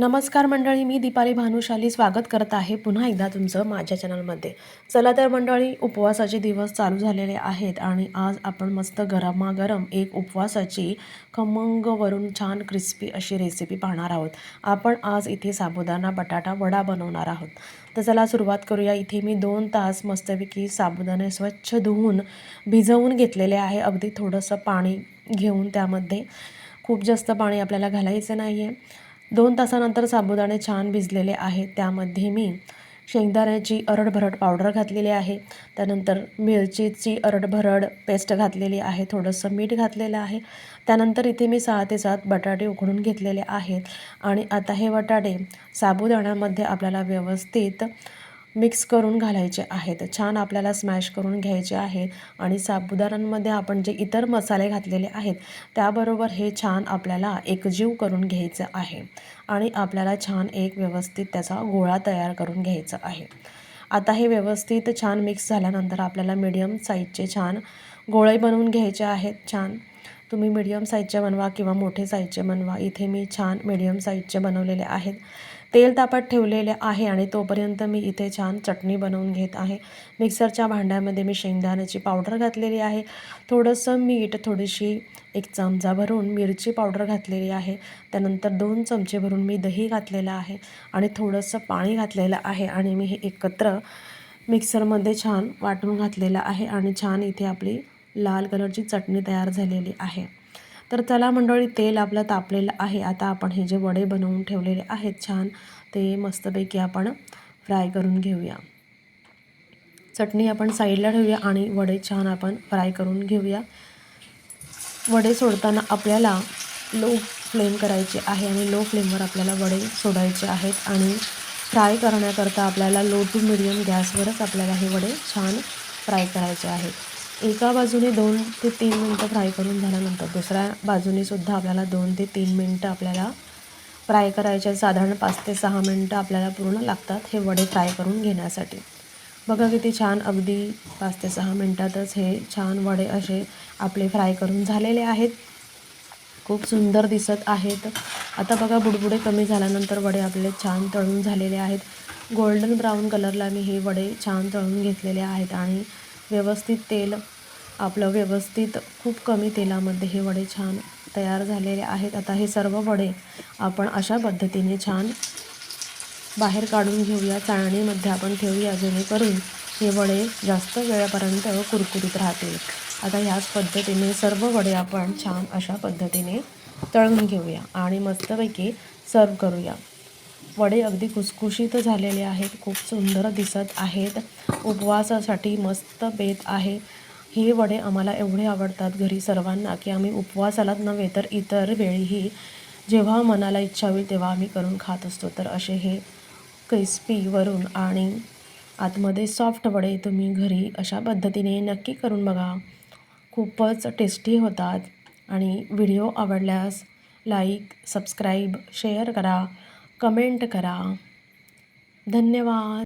नमस्कार मंडळी मी दीपाली भानुशाली स्वागत करत आहे पुन्हा एकदा तुमचं माझ्या चॅनलमध्ये. चला तर मंडळी उपवासाचे दिवस चालू झालेले आहेत आणि आज आपण मस्त गरमागरम एक उपवासाची खमंगवरून छान क्रिस्पी अशी रेसिपी पाहणार आहोत. आपण आज इथे साबुदाणा बटाटा वडा बनवणार आहोत. तर चला सुरुवात करूया. इथे मी दोन तास मस्तपैकी साबुदाणे स्वच्छ धुवून भिजवून घेतलेले आहे. अगदी थोडंसं पाणी घेऊन त्यामध्ये खूप जास्त पाणी आपल्याला घालायचं नाही आहे दोन तासानंतर साबुदाणे छान भिजलेले आहेत. त्यामध्ये मी शेंगदाण्याची अरडभरड पावडर घातलेली आहे. त्यानंतर मिरचीची अरडभरड पेस्ट घातलेली आहे. थोडंसं मीठ घातलेलं आहे. त्यानंतर इथे मी सहा ते सात बटाटे उकडून घेतलेले आहेत. आणि आता हे बटाटे साबुदाण्यामध्ये आपल्याला व्यवस्थित मिक्स करून घालायचे आहेत. छान आपल्याला स्मॅश करून घ्यायचे आहेत आणि साबुदाण्यांमध्ये आपण जे इतर मसाले घातलेले आहेत त्याबरोबर हे छान आपल्याला एकजीव करून घ्यायचं आहे आणि आपल्याला छान एक व्यवस्थित त्याचा गोळा तयार करून घ्यायचा आहे. आता हे व्यवस्थित छान मिक्स झाल्यानंतर आपल्याला मीडियम साईजचे छान गोळे बनवून घ्यायचे आहेत. छान. तुम्ही मीडियम साईजचे बनवा किंवा मोठे साईजचे बनवा. इथे मी छान मीडियम साईजचे बनवलेले आहेत. तेल तापत ठेवलेले आहे आणि तोपर्यंत मी इथे छान चटणी बनवून घेत आहे. मिक्सरच्या भांड्यामध्ये मी शेंगदाण्याची पावडर घातलेली आहे. थोडंसं मीठ थोडीशी एक चमचा भरून मिरची पावडर घातलेली आहे. त्यानंतर दोन चमचे भरून मी दही घातलेलं आहे आणि थोडंसं पाणी घातलेलं आहे आणि मी हे एकत्र मिक्सरमध्ये छान वाटून घातलेलं आहे आणि छान इथे आपली लाल कलरची चटणी तयार झालेली आहे. तर चला मंडळी तेल आपलं तापलेलं आहे. आता आपण हे जे वडे बनवून ठेवलेले आहेत छान ते मस्तपैकी आपण फ्राय करून घेऊया. चटणी आपण साईडला ठेवूया आणि वडे छान आपण फ्राय करून घेऊया. वडे सोडताना आपल्याला लो फ्लेम करायचे आहे आणि लो फ्लेमवर आपल्याला वडे सोडायचे आहेत आणि फ्राय करण्याकरता आपल्याला लो टू मिडियम गॅसवरच आपल्याला हे वडे छान फ्राय करायचे आहेत. एका बाजूने दोन ते तीन मिनटं फ्राय करून झाल्यानंतर दुसऱ्या बाजूने सुद्धा आपल्याला दोन ते तीन मिनटं आपल्याला फ्राय करायचे साधारण पाच ते सहा मिनटं आपल्याला पूर्ण लागतात हे वडे फ्राय करून घेण्यासाठी. बघा किती छान अगदी पाच ते सहा मिनटातच हे छान वडे असे आपले फ्राय करून झालेले आहेत. खूप सुंदर दिसत आहेत. आता बघा बुडबुडे कमी झाल्यानंतर वडे आपले छान तळून झालेले आहेत. गोल्डन ब्राऊन कलरला मी हे वडे छान तळून घेतलेले आहेत आणि व्यवस्थित तेल आपलं व्यवस्थित खूप कमी तेलामध्ये हे वडे छान तयार झालेले आहेत. आता हे सर्व वडे आपण अशा पद्धतीने छान बाहेर काढून घेऊया. चाळणीमध्ये आपण ठेवूया जेणेकरून हे वडे जास्त वेळापर्यंत कुरकुरीत राहतील. आता ह्याच पद्धतीने सर्व वडे आपण छान अशा पद्धतीने तळून घेऊया आणि मस्तपैकी सर्व करूया. वडे अगदी खुसखुशीत झालेले आहेत. खूप सुंदर दिसत आहेत. उपवासासाठी मस्त बेत आहे. हे वडे आम्हाला एवढे आवडतात घरी सर्वांना की आम्ही उपवासालाच नव्हे तर इतर वेळीही जेव्हा मनाला इच्छा होईल तेव्हा आम्ही करून खात असतो. तर असे हे क्रिस्पी वरून आणि आतमध्ये सॉफ्ट वडे तुम्ही घरी अशा पद्धतीने नक्की करून बघा. खूपच टेस्टी होतात आणि व्हिडिओ आवडल्यास लाईक सबस्क्राईब शेअर करा. कमेंट करा. धन्यवाद.